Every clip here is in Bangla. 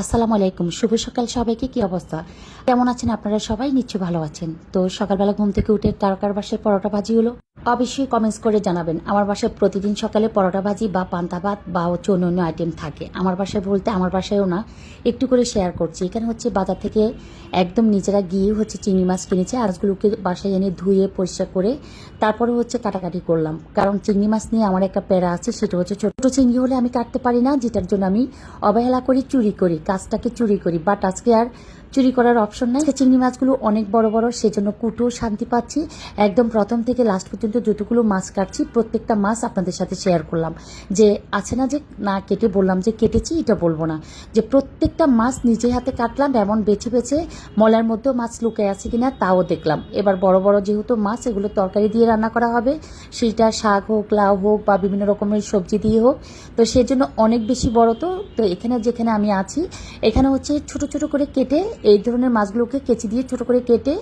আসসালামু আলাইকুম, শুভ সকাল সবাইকে, কি অবস্থা? কেমন আছেন আপনারা সবাই? নিশ্চয়ই ভালো আছেন। তো সকালবেলা ঘুম থেকে উঠে তারকার বাসায় পরোটা ভাজি হলো। অবশ্যই কমেন্টস করে জানাবেন। আমার বাসায় প্রতিদিন সকালে পরোটা ভাজি বা পান্তা ভাত বা হচ্ছে অন্য অন্য আইটেম থাকে। আমার বাসায় বলতে আমার বাসায়ও না, একটু করে শেয়ার করছি। এখানে হচ্ছে বাজার থেকে একদম নিজেরা গিয়ে হচ্ছে চিংড়ি মাছ কিনেছে। আজগুলোকে বাসায় এনে ধুয়ে, পরিষ্কার করে তারপরে হচ্ছে কাটাকাটি করলাম। কারণ চিংড়ি মাছ নিয়ে আমার একটা প্যারা আছে, সেটা হচ্ছে ছোট চিংড়ি হলে আমি কাটতে পারি না, যেটার জন্য আমি অবহেলা করি, চুরি করি। কাজটাকে চুরি করি বাট আজকে আর চুরি করার অপশন নাই। চিংড়ি মাছগুলো অনেক বড় বড়, সেজন্য কুটো শান্তি পাচ্ছি। একদম প্রথম থেকে লাস্ট পর্যন্ত যতগুলো মাছ কাটছি, প্রত্যেকটা মাছ আপনাদের সাথে শেয়ার করলাম। যে আছে না যে, না কেটে বললাম যে কেটেছি, এটা বলব না। যে প্রত্যেকটা মাছ নিজে হাতে কাটলাম, এমন বেছে বেছে মলার মধ্যেও মাছ লুকায় আছে কিনা তাও দেখলাম। এবার বড় বড় যেহেতু মাছ, এগুলো তরকারি দিয়ে রান্না করা হবে। সেটা শাক হোক, লাউ হোক বা বিভিন্ন রকমের সবজি দিয়ে হোক। তো সেজন্য অনেক বেশি বড় তো তো এখানে যেখানে আমি আছি, এখানে হচ্ছে ছোট ছোট করে কেটে এই ধরনের মাছগুলোকে কেচি দিয়ে ছোট করে কেটে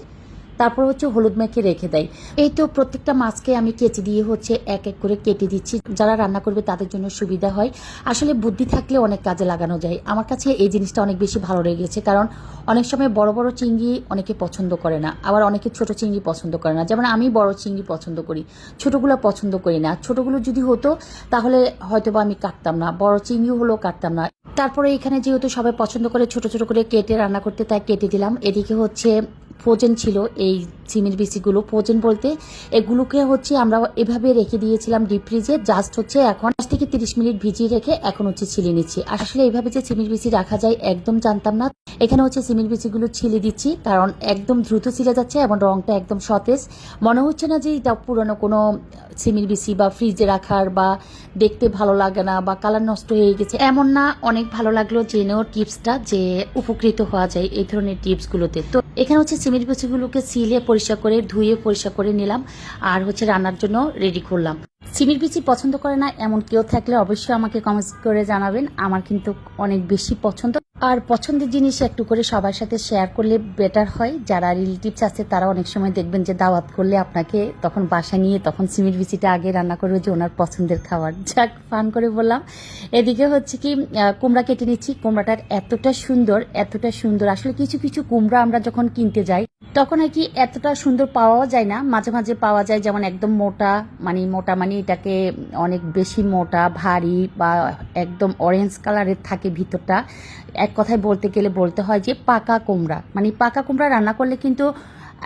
তারপর হচ্ছে হলুদ মেখে রেখে দেয়। এই তো প্রত্যেকটা মাছকে আমি কেচি দিয়ে হচ্ছে এক এক করে কেটে দিচ্ছি। যারা রান্না করবে তাদের জন্য সুবিধা হয়। আসলে বুদ্ধি থাকলে অনেক কাজে লাগানো যায়। আমার কাছে এই জিনিসটা অনেক বেশি ভালো লেগেছে কারণ অনেক সময় বড় বড় চিংড়ি অনেকে পছন্দ করে না। আবার অনেকে ছোট চিংড়ি পছন্দ করে না। যেমন আমি বড় চিংড়ি পছন্দ করি। ছোটগুলো পছন্দ করি না। ছোটগুলো যদি হতো তাহলে হয়তো বা আমি কাটতাম না। বড় চিংড়ি হলেও কাটতাম না। তারপরে এখানে যেহেতু সবাই পছন্দ করে ছোট ছোট করে কেটে রান্না করতে, তাই কেটে দিলাম। এদিকে হচ্ছে ফ্রোজেন ছিল এই সিমের বিসিগুলো ফ্রোজেন বলতে এগুলোকে হচ্ছে আমরা এভাবে রেখে দিয়েছিলাম ডিপ ফ্রিজে জাস্ট হচ্ছে এখন পাঁচ থেকে তিরিশ মিনিট ভিজিয়ে রেখে এখন হচ্ছে ছিলে নিচ্ছি। আসলে এইভাবে যে সিমের বিসি রাখা যায় একদম জানতাম না। এখানে হচ্ছে সিমের বিসিগুলো ছিলে দিচ্ছি, কারণ একদম দ্রুত ছিলে যাচ্ছে এবং রংটা একদম সতেজ। মনে হচ্ছে না যে এটা পুরনো কোনো সিমের বিসি বা ফ্রিজে রাখার বা দেখতে ভালো লাগে না বা কালার নষ্ট হয়ে গেছে। এমন না, অনেক ভালো লাগল জেনেও টিপসটা যে উপকৃত হওয়া যায় এই ধরনের টিপসগুলোতে। তো এখানে হচ্ছে সিমেন্ট বিচিগুলোকে সিলে পরিষ্কার করে, ধুয়ে পরিষ্কার করে নিলাম আর হচ্ছে রান্নার জন্য রেডি করলাম। সিমির বিচি পছন্দ করে না, এমন কেউ থাকলে অবশ্যই আমাকে কমেন্টস করে জানাবেন। আমার কিন্তু অনেক বেশি পছন্দ। আর পছন্দের জিনিস একটু করে সবার সাথে শেয়ার করলে বেটার হয়। যারা রিলেটিভস আছে, তারা অনেক সময় দেখবেন যে দাওয়াত করলে আপনাকে তখন বাসা নিয়ে তখন সিমির বিচিটা আগে রান্না করবে যে ওনার পছন্দের খাবার। যাক ফান করে বললাম। এদিকে হচ্ছে কি কুমড়া কেটে নিচ্ছি। কুমড়াটার এতটা সুন্দর এতটা সুন্দর। আসলে কিছু কিছু কুমড়া আমরা যখন কিনতে যাই তখন আর কি এতটা সুন্দর পাওয়াও যায় না। মাঝে মাঝে পাওয়া যায় যেমন একদম মোটা মানে মোটা মানে এটাকে অনেক বেশি মোটা, ভারী বা একদম অরেঞ্জ কালারের থাকে ভিতরটা। এক কথায় বলতে গেলে বলতে হয় যে পাকা কুমড়া। মানে পাকা কুমড়া রান্না করলে কিন্তু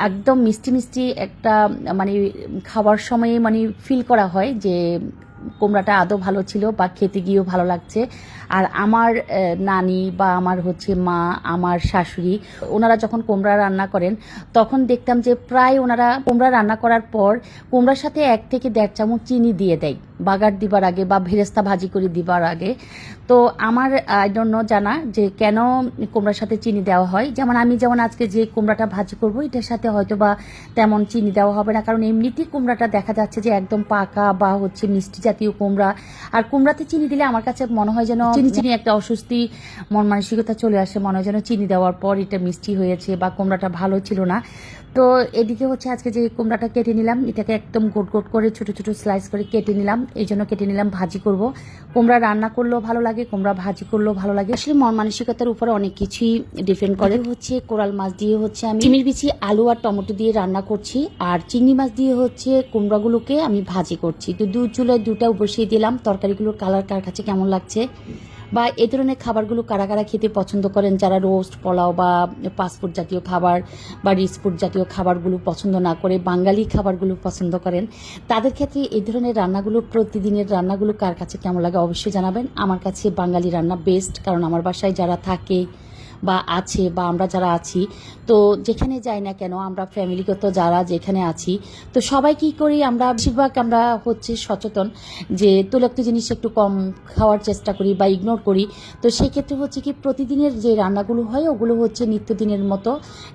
একদম মিষ্টি মিষ্টি একটা মানে খাওয়ার সময়ে মানে ফিল করা হয় যে কুমড়াটা আদৌ ভালো ছিল বা খেতে গিয়েও ভালো লাগছে। আর আমার নানি বা আমার হচ্ছে মা, আমার শাশুড়ি, ওনারা যখন কুমড়া রান্না করেন, তখন দেখতাম যে প্রায় ওনারা কুমড়া রান্না করার পর কুমড়ার সাথে এক থেকে দেড় চামচ চিনি দিয়ে দেয়। বাগার দিবার আগে বা ভেরেস্তা ভাজি করে দিবার আগে। তো আমার আই ডোন্ট নো জানা যে কেন কুমড়ার সাথে চিনি দেওয়া হয়। যেমন আমি যেমন আজকে যে কুমড়াটা ভাজি করব, এটার সাথে হয়তো বা তেমন চিনি দেওয়া হবে না। কারণ এমনিতেই কুমড়াটা দেখা যাচ্ছে যে একদম পাকা বা হচ্ছে মিষ্টি জাতীয় কুমড়া। আর কুমড়াতে চিনি দিলে আমার কাছে মনে হয় যেন চিনি চিনি একটা অস্বস্তি, মন মানসিকতা চলে আসে, মনে হয় যেন চিনি দেওয়ার পর এটা মিষ্টি হয়েছে বা কুমড়াটা ভালো ছিল না। তো এদিকে হচ্ছে আজকে যে কুমড়াটা কেটে নিলাম, এটাকে একদম গোট গোট করে ছোট ছোট স্লাইস করে কেটে নিলাম। এই জন্য কেটে নিলাম ভাজি করব। কুমড়া রান্না করলেও ভালো লাগে কুমড়া ভাজি করলেও ভালো লাগে। আসলে মন মানসিকতার উপরে অনেক কিছুই ডিপেন্ড করে। হচ্ছে কোরাল মাছ দিয়ে হচ্ছে আমি চিনির বিচি আলু আর টমেটো দিয়ে রান্না করছি আর চিংড়ি মাছ দিয়ে হচ্ছে কুমড়াগুলোকে আমি ভাজি করছি। তো দু চুলায় দুটা বসিয়ে দিলাম তরকারিগুলোর কালার কার কাছে কেমন লাগছে? বা এ ধরনের খাবারগুলো কারা কারা খেতে পছন্দ করেন? যারা রোস্ট পোলাও বা পাসপোর্ট জাতীয় খাবার বা রিসপোর্ট জাতীয় খাবারগুলো পছন্দ না করে বাঙালি খাবারগুলো পছন্দ করেন, তাদের ক্ষেত্রে এই ধরনের রান্নাগুলো, প্রতিদিনের রান্নাগুলো কার কাছে কেমন লাগে অবশ্যই জানাবেন। আমার কাছে বাঙালি রান্না বেস্ট কারণ আমার বাসায় যারা থাকে বা আছে বা আমরা যারা আছি, তো যেখানে যাই না কেন আমরা ফ্যামিলিগত যারা যেখানে আছি, তো সবাই কি করি আমরা, বেশিরভাগ আমরা হচ্ছে সচেতন যে তৈলাক্ত জিনিস একটু কম খাওয়ার চেষ্টা করি বা ইগনোর করি, তো সেক্ষেত্রে হচ্ছে কি প্রতিদিনের যে রান্নাগুলো হয় ওগুলো হচ্ছে নিত্যদিনের মতো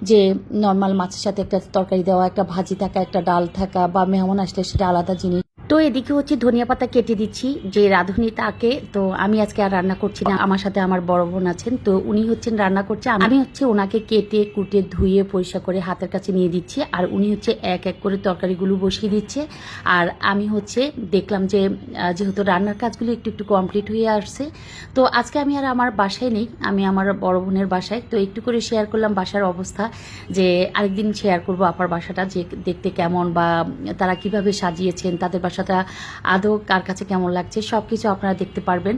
যে নর্মাল মাছের সাথে একটা তরকারি দেওয়া, একটা ভাজি থাকা, একটা ডাল থাকা বা মেহমান আসলে সেটা আলাদা জিনিস তো এদিকে হচ্ছে ধনিয়া পাতা কেটে দিচ্ছি, যে রাঁধুনি তাকে, তো আমি আজকে আর রান্না করছি না। আমার সাথে আমার বড় বোন আছেন, তো উনি হচ্ছেন রান্না করছে। আমি হচ্ছে ওনাকে কেটে, কুটে, ধুয়ে, পরিষ্কার করে হাতের কাছে নিয়ে দিচ্ছি, আর উনি হচ্ছে এক এক করে তরকারিগুলো বসিয়ে দিচ্ছে। আর আমি হচ্ছে দেখলাম যে যেহেতু রান্নার কাজগুলো একটু একটু কমপ্লিট হয়ে আসছে, তো আজকে আমি আর আমার বাসায় নেই, আমি আমার বড় বোনের বাসায়। তো একটু করে শেয়ার করলাম বাসার অবস্থা, যে আরেকদিন শেয়ার করব আপার বাসাটা, যে দেখতে কেমন বা তারা কীভাবে সাজিয়েছেন, তাদের বাসাটা আদৌ কার কাছে কেমন লাগছে সব কিছু আপনারা দেখতে পারবেন।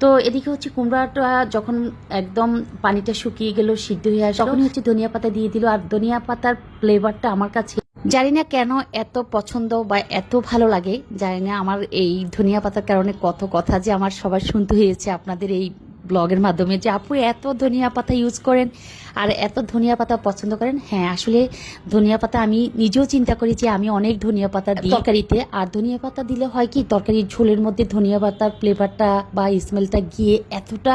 তো এদিকে হচ্ছে কুমড়াটা যখন একদম পানিটা শুকিয়ে গেল, সিদ্ধ হয়ে আসে তখনই হচ্ছে ধনিয়া পাতা দিয়ে দিল। আর ধনিয়া পাতার ফ্লেভারটা আমার কাছে জানি না কেন এত পছন্দ বা এত ভালো লাগে, জানি না আমার এই ধনিয়া পাতার কারণে কত কথা যে আমার সবার শুনতে হয়েছে আপনাদের এই ব্লগের মাধ্যমে যে আপু এত ধনিয়া পাতা ইউজ করেন আর এত ধনিয়া পাতা পছন্দ করেন হ্যাঁ আসলে ধনিয়া পাতা আমি নিজেও চিন্তা করি যে আমি অনেক ধনিয়া পাতা দিই তরকারিতে। আর ধনিয়া পাতা দিলে হয় কি তরকারির ঝোলের মধ্যে ধনিয়া পাতার ফ্লেভারটা বা স্মেলটা গিয়ে এতটা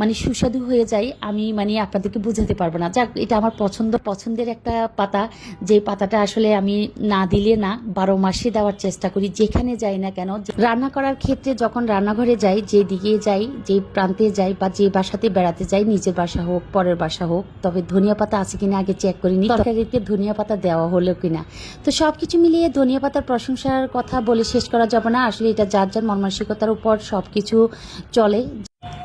মানে সুস্বাদু হয়ে যায় আমি মানে আপনাদেরকে বোঝাতে পারব না। যাক এটা আমার পছন্দ পছন্দের একটা পাতা। যে পাতাটা আসলে আমি না দিলে না বারো মাসে দেওয়ার চেষ্টা করি যেখানে যাই না কেন। রান্না করার ক্ষেত্রে যখন রান্নাঘরে যাই যে দিকে যাই যে প্রান্তে যাই বা যে বাসাতে বেড়াতে যাই, নিজের বাসা হোক, পরের বাসা হোক, তবে ধনিয়া পাতা আছে কিনা আগে চেক করিনি তরকারিতে ধনিয়া পাতা দেওয়া হলো কিনা। তো সব কিছু মিলিয়ে ধনিয়া পাতার প্রশংসার কথা বলে শেষ করা যাবে না। আসলে এটা যার যার মন মানসিকতার উপর সবকিছু চলে।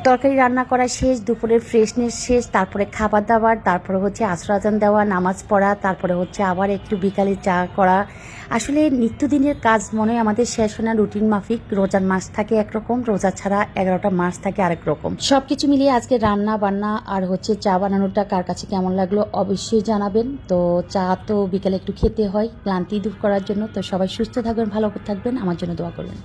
তরকারি রান্না করা শেষ, দুপুরের ফ্রেশনেস শেষ, তারপরে খাবার দাবার, তারপরে হচ্ছে আশ্রাজান দেওয়া, নামাজ পড়া, তারপরে হচ্ছে আবার একটু বিকালে চা করা। আসলে নিত্যদিনের কাজ মনে আমাদের শেষ হয় না রুটিন মাফিক, রোজার মাস থাকে একরকম, রোজা ছাড়া এগারোটা মাস থাকে আরেক রকম। সব কিছু মিলিয়ে আজকে রান্না বান্না আর হচ্ছে চা বানানোটা কার কাছে কেমন লাগল অবশ্যই জানাবেন। তো চা তো বিকালে একটু খেতে হয়, ক্লান্তি দূর করার জন্য। তো সবাই সুস্থ থাকবেন, ভালো থাকবেন, আমার জন্য দোয়া করবেন।